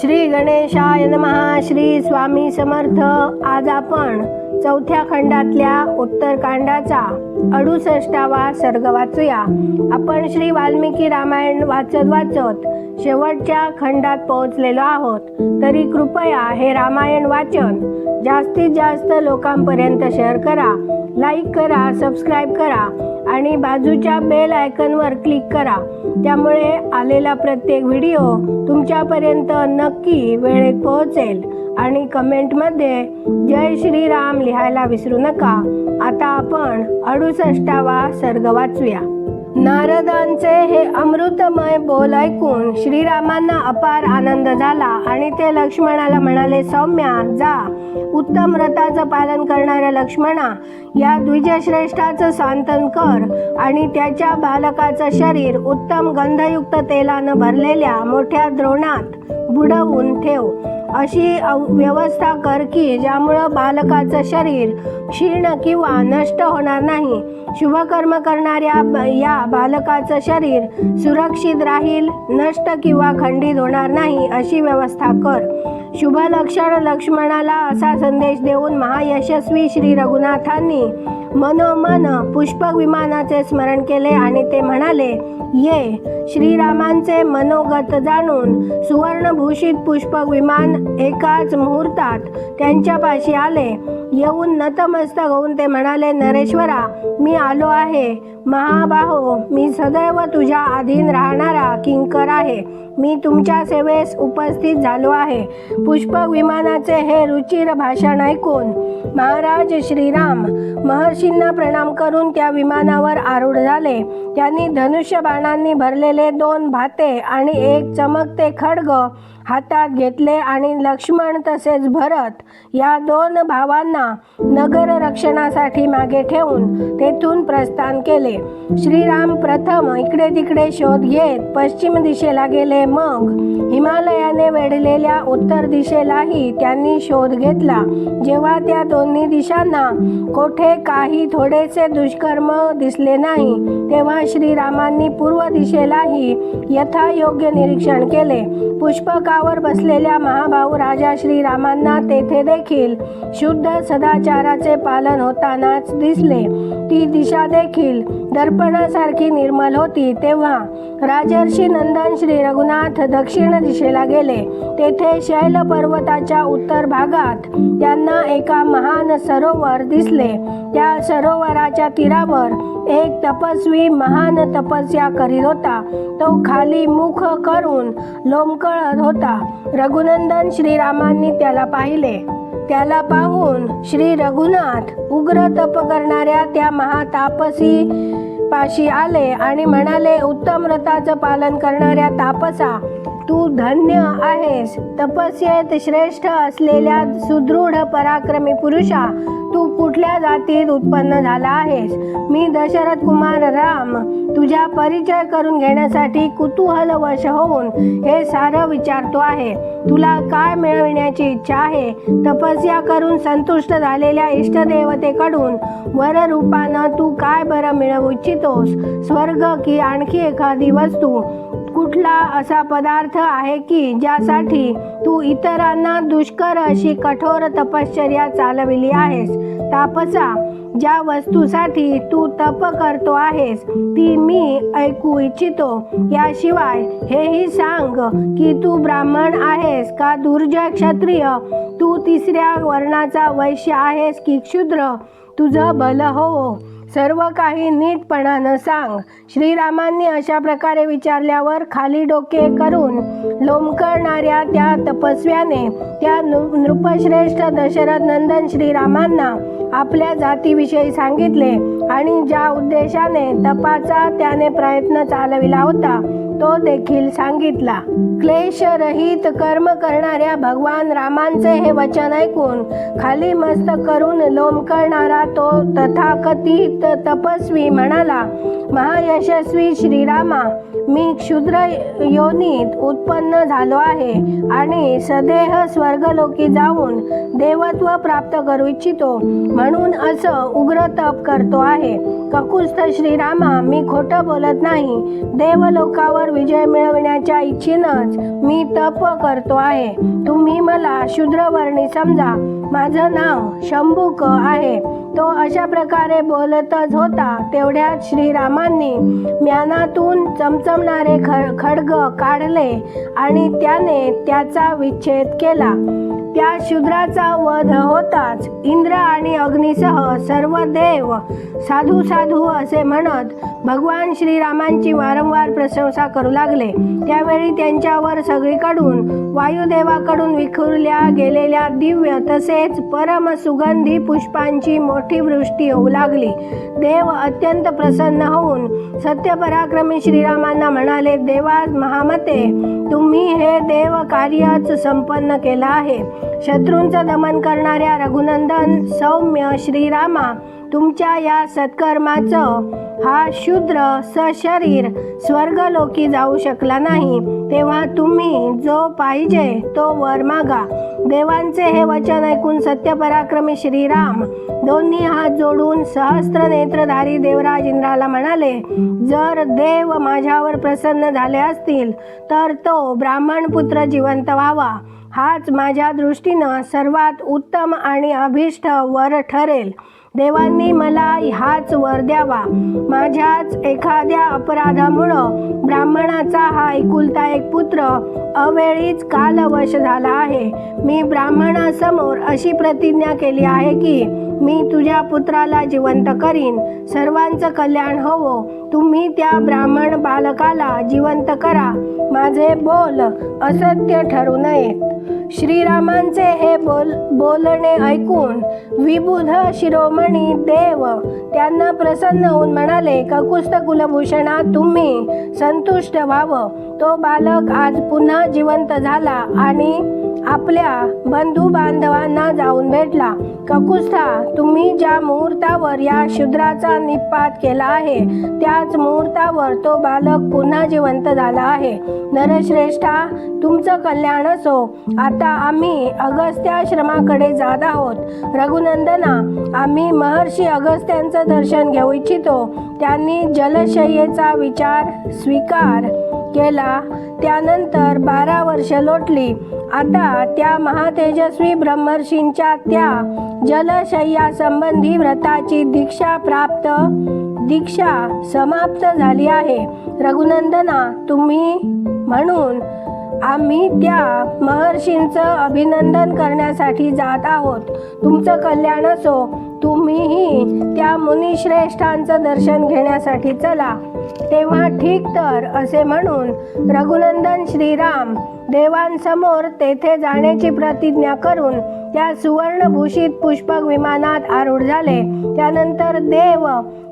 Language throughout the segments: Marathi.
श्री गणेशाय नमः. श्री स्वामी समर्थ. आज आपण चौथ्या खंडातल्या उत्तरकांडाचा अडुसष्टावा सर्ग वाचूया. आपण श्री वाल्मिकी रामायण वाचत वाचत शेवटच्या खंडात पोहोचलेलो आहोत. तरी कृपया हे रामायण वाचन जास्तीत जास्त लोकांपर्यंत शेअर करा. लाईक करा सबस्क्राईब करा. आणि बाजूच्या बेल आयकनवर क्लिक करा. त्यामुळे आलेला प्रत्येक व्हिडिओ तुमच्यापर्यंत नक्की वेळेत पोहोचेल. आणि कमेंटमध्ये जय श्रीराम लिहायला विसरू नका. आता आपण अडुसष्टावा सर्ग वाचूया. नारदांचे हे अमृतमय बोल ऐकून श्रीरामांना अपार आनंद झाला आणि ते लक्ष्मणाला म्हणाले सौम्या जा. उत्तम व्रताचं पालन करणाऱ्या लक्ष्मणा या द्विजश्रेष्ठाचं सांतन कर आणि त्याच्या बालकाचं शरीर उत्तम गंधयुक्त तेलानं भरलेल्या मोठ्या द्रोणात बुडवून ठेव. अशी अव- व्यवस्था कर की ज्यामुळं बालकाचं शरीर क्षीण किंवा नष्ट होणार नाही. शुभकर्म करणाऱ्या ब- या बालकाचं शरीर सुरक्षित राहील नष्ट किंवा खंडित होणार नाही अशी व्यवस्था कर. शुभ लक्षण लक्ष्मणाला असा संदेश देऊन महायशस्वी श्री रघुनाथांनी मनोमन पुष्पक विमानाचे स्मरण केले आणि ते म्हणाले ये. श्रीरामांचे मनोगत जाणून सुवर्णभूषित पुष्पक विमान एकाच मुहूर्तात त्यांच्यापाशी आले. येऊन नतमस्तक होऊन ते म्हणाले नरेश्वरा मी आलो आहे. महाबाहो मी सदैव तुझ्या अधीन राहणारा किंकर आहे. मी तुमच्या सेवेस उपस्थित झालो आहे. पुष्पक विमानाचे हे रुचिर भाषण ऐकून महाराज श्रीराम महर्षींना प्रणाम करून त्या विमानावर आरूढ झाले. त्यांनी धनुष्य बाणांनी भरलेले दोन भाते आणि एक चमकते खडग हातात घेतले आणि लक्ष्मण तसेच भरत या दोन भावांना नगर रक्षणासाठी मागे ठेवून तेथून प्रस्थान केले. श्रीराम प्रथम इकडे तिकडे शोध घेत पश्चिम दिशेला गेले. मग हिमालयाने वेढलेल्या उत्तर दिशेलाही त्यांनी शोध घेतला. जेव्हा त्या दोन्ही दिशांना कोठे काही थोडेसे दुष्कर्म दिसले नाही तेव्हा श्रीरामांनी पूर्व दिशेलाही यथायोग्य निरीक्षण केले. पुष्पक पुष्पकावर बसलेल्या महाभाऊ राजा श्रीरामांना तेथे देखील शुद्ध सदाचाराचे पालन होतानाच दिसले. ती दिशा देखील दर्पणासारखी निर्मल होती. तेव्हा राजर्षी नंदन श्री रघुनाथ दक्षिण दिशेला गेले. तेथे शैल पर्वताच्या उत्तर भागात त्यांना एका महान सरोवर दिसले. त्या सरोवराच्या तीरावर एक तपस्वी महान तपस्या करीत होता. तो खाली मुख करून लोंबकळत होता. रघुनंदन श्रीरामांनी त्याला पाहिले. त्याला पाहून श्री रघुनाथ उग्र तप करणाऱ्या त्या महातापसी पाशी आले आणि म्हणाले उत्तम व्रताचं पालन करणाऱ्या तापसा तू धन्य आहेस. तपस्येत श्रेष्ठ असलेल्या सुदृढ पराक्रमी पुरुषा तू कुठल्या जातीत उत्पन्न झाला आहेस? मी दशरथ कुमार राम तुझा परिचय करून घेण्यासाठी कुतूहलवश होऊन हे सारं विचारतो आहे. तुला काय मिळविण्याची इच्छा आहे? तपस्या करून संतुष्ट झालेल्या इष्टदेवतेकडून वररूपानं तू काय बरं मिळवू इच्छितोस? स्वर्ग की आणखी एखादी वस्तू? कुठला असा पदार्थ आहे की ज्यासाठी तू इतरांना दुष्कर अशी कठोर तपश्चर्या चालविली आहेस? तापसा ज्या वस्तूसाठी तू तप करतो आहेस ती मी ऐकू इच्छितो. याशिवाय हेही सांग की तू ब्राह्मण आहेस का दुर्जय क्षत्रिय तू तिसऱ्या वर्णाचा वैश्य आहेस की क्षुद्र? तुझं भलं हो. सर्व काही नीटपणानं सांग. श्रीरामांनी अशा प्रकारे विचारल्यावर खाली डोके करून लोंबकळणाऱ्या त्या तपस्व्याने त्या नृ- नृपश्रेष्ठ दशरथ नंदन श्रीरामांना आपल्या जातीविषयी सांगितले आणि ज्या उद्देशाने तपाचा त्याने प्रयत्न चालविला होता. तो देखील सांगितला. क्लेशरहित कर्म करणाऱ्या भगवान रामांचे हे वचन ऐकून खाली मस्त करून लोम करणारा तो तथाकथित तपस्वी म्हणाला महायशस्वी श्रीरामा मी क्षुद्र योनीत उत्पन्न झालो आहे आणि सदेह स्वर्गलोकी जाऊन देवत्व प्राप्त करू इच्छितो. म्हणून असं उग्र तप करतो आहे. ककुस्त श्रीरामा मी खोटं बोलत नाही. देवलोकावर विजय मिळवण्याच्या इच्छेनंच मी तप करतो आहे. तुम्ही मला शूद्रवर्णी समजा. माझं नाव शंभूक आहे. तो अशा प्रकारे बोलतच होता. तेवढ्यात श्रीरामांनी ज्ञानातून चमचमणारे खड खडग काढले आणि त्याने त्याचा विच्छेद केला. त्या शूद्राचा वध होताच. इंद्र आणि अग्नीसह सर्व देव साधू साधू असे म्हणत भगवान श्रीरामांची वारंवार प्रशंसा करू लागले. त्यावेळी त्यांच्यावर सगळीकडून वायुदेवाकडून विखुरल्या गेलेल्या दिव्य तसेच परम सुगंधी पुष्पांची मोठी वृष्टी होऊ लागली. देव अत्यंत प्रसन्न होऊन सत्यपराक्रमी श्रीरामांना म्हणाले देवा महामते तुम्ही हे देव कार्यच संपन्न केलं आहे. शत्रूंचं दमन करणाऱ्या रघुनंदन सौम्य श्रीरामा तुमच्या या सत्कर्माचं हा शूद्र सशरीर स्वर्गलोकी जाऊ शकला नाही. तेव्हा तुम्ही जो पाहिजे तो वर मागा. देवांचे हे वचन ऐकून सत्यपराक्रमी श्रीराम दोन्ही हात जोडून सहस्त्र नेत्रधारी देवराज इंद्राला म्हणाले जर देव माझ्यावर प्रसन्न झाले असतील तर तो ब्राह्मण पुत्र जिवंत व्हावा. हाच माझ्या दृष्टीनं सर्वात उत्तम आणि अभिष्ट वर ठरेल. देवांनी मला हाच वर द्यावा. माझ्याच एखाद्या अपराधामुळं ब्राह्मणाचा हा एकुलता एक पुत्र अवेळीच कालवश झाला आहे. मी ब्राह्मणासमोर अशी प्रतिज्ञा केली आहे की मी तुझ्या पुत्राला जिवंत करीन. सर्वांचं कल्याण होवो. तुम्ही त्या ब्राह्मण बालकाला जिवंत करा. माझे बोल असत्य ठरू नयेत श्रीरामांचे हे बोल बोलणे ऐकून विबुध शिरोमणी देव त्यांना प्रसन्न होऊन म्हणाले ककुस्त कुलभूषणा तुम्ही संतुष्ट व्हावं. तो बालक आज पुन्हा जिवंत झाला आणि आपल्या बंधू बांधवांना जाऊन भेटला. ककुस्था तुम्ही ज्या मुहूर्तावर या शूद्राचा निपात केला आहे त्याच मुहूर्तावर तो बालक पुन्हा जिवंत झाला आहे. नरश्रेष्ठा तुमचं कल्याण असो. आता आम्ही अगस्त्याश्रमाकडे जात आहोत. रघुनंदना आम्ही महर्षी अगस्त्यांचं दर्शन घेऊ इच्छितो. त्यांनी जलशय्येचा विचार स्वीकार. केला त्यानंतर बारा वर्ष लोटली. आता त्या महातेजस्वी ब्रह्मर्षींच्या त्या जलशय्या संबंधी व्रताची दीक्षा प्राप्त दीक्षा समाप्त झाली आहे. रघुनंदना तुम्ही म्हणून आम्ही त्या महर्षींचं अभिनंदन करण्यासाठी जात आहोत. तुमचं कल्याण असो. तुम्हीही त्या मुनिश्रेष्ठांचं दर्शन घेण्यासाठी चला. तेव्हा ठीक तर असे म्हणून रघुनंदन श्रीराम देवांसमोर तेथे जाण्याची प्रतिज्ञा करून त्या सुवर्णभूषित पुष्पक विमानात आरूढ झाले. त्यानंतर देव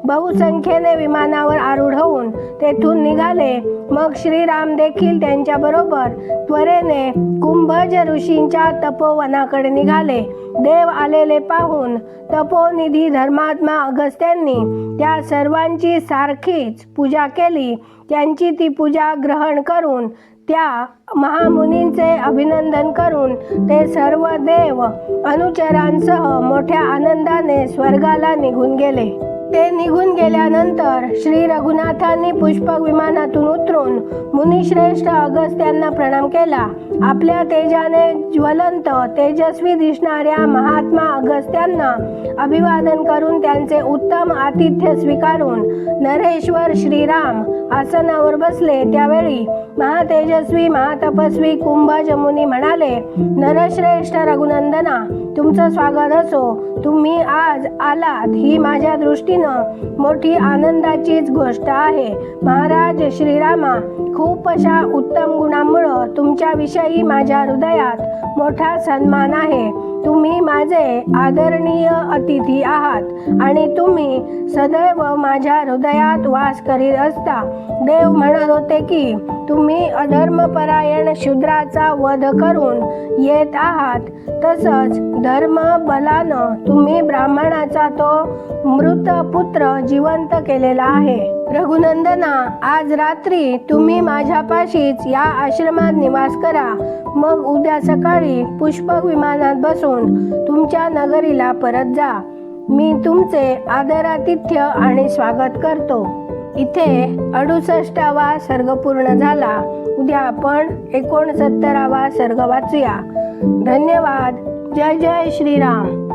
बहुसंख्येने विमानावर आरूढ होऊन तेथून निघाले. मग श्रीराम देखील त्यांच्याबरोबर त्वरेने कुंभज ऋषींच्या तपोवनाकडे निघाले. देव आलेले पाहून तपोनिधी धर्मात्मा अगस्त्यांनी त्या सर्वांची सारखीच पूजा केली. त्यांची ती पूजा ग्रहण करून त्या महामुनींचे अभिनंदन करून ते सर्व देव अनुचरांसह मोठ्या आनंदाने स्वर्गाला निघून गेले. ते निघून गेल्यानंतर श्री रघुनाथांनी पुष्पक विमानातून उतरून मुनिश्रेष्ठ अगस्त्यांना प्रणाम केला. आपल्या तेजाने ज्वलंत तेजस्वी दिसणाऱ्या महात्मा अगस्त्यांना अभिवादन करून त्यांचे उत्तम आतिथ्य स्वीकारून नरेश्वर श्रीराम आसनावर बसले. त्यावेळी महातेजस्वी महातपस्वी कुंभ जमुनी म्हणाले नरश्रेष्ठ रघुनंदना तुमचं स्वागत असो. तुम्ही आज आलात ही माझ्या दृष्टीनं मोठी आनंदाचीच गोष्ट आहे. महाराज श्रीरामा खूप अशा उत्तम गुणांमुळं तुमच्याविषयी माझ्या हृदयात मोठा सन्मान आहे. तुम्ही माझे आदरणीय अतिथी आहात आणि तुम्ही सदैव माझ्या हृदयात वास करीत असता. देव म्हणत होते की तुम्ही अधर्मपरायण शूद्राचा वध करून येत आहात. तसंच धर्म बलानं तुम्ही ब्राह्मणाचा तो मृत पुत्र जिवंत केलेला आहे. रघुनंदना आज रात्री तुम्ही माझ्यापाशीच या आश्रमात निवास करा. मग उद्या सकाळी पुष्पक विमानात बसून तुमच्या नगरीला परत जा. मी तुमचे आदरातिथ्य आणि स्वागत करतो. इथे अडुसष्टावा सर्ग पूर्ण झाला. उद्या आपण एकोणसत्तरावा सर्ग वाचूया. धन्यवाद. जय जय श्रीराम.